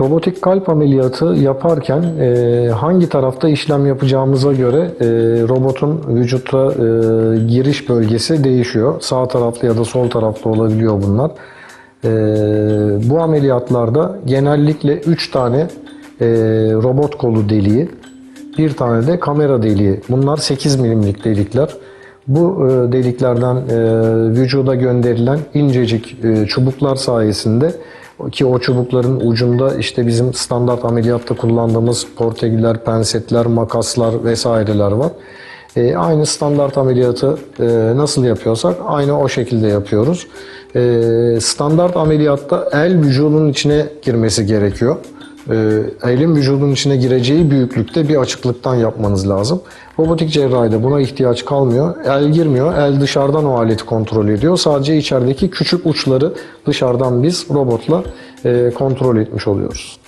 Robotik kalp ameliyatı yaparken e, hangi tarafta işlem yapacağımıza göre e, robotun vücutta e, giriş bölgesi değişiyor. Sağ taraflı ya da sol taraflı olabiliyor bunlar. E, bu ameliyatlarda genellikle 3 tane e, robot kolu deliği, bir tane de kamera deliği. Bunlar 8 milimlik delikler. Bu e, deliklerden e, vücuda gönderilen incecik e, çubuklar sayesinde ki o çubukların ucunda işte bizim standart ameliyatta kullandığımız portegüler, pensetler, makaslar vesaireler var. E, aynı standart ameliyatı e, nasıl yapıyorsak aynı o şekilde yapıyoruz. E, standart ameliyatta el vücudun içine girmesi gerekiyor. Elin vücudun içine gireceği büyüklükte bir açıklıktan yapmanız lazım. Robotik cerrahide buna ihtiyaç kalmıyor. El girmiyor. El dışarıdan o aleti kontrol ediyor. Sadece içerideki küçük uçları dışarıdan biz robotla e, kontrol etmiş oluyoruz.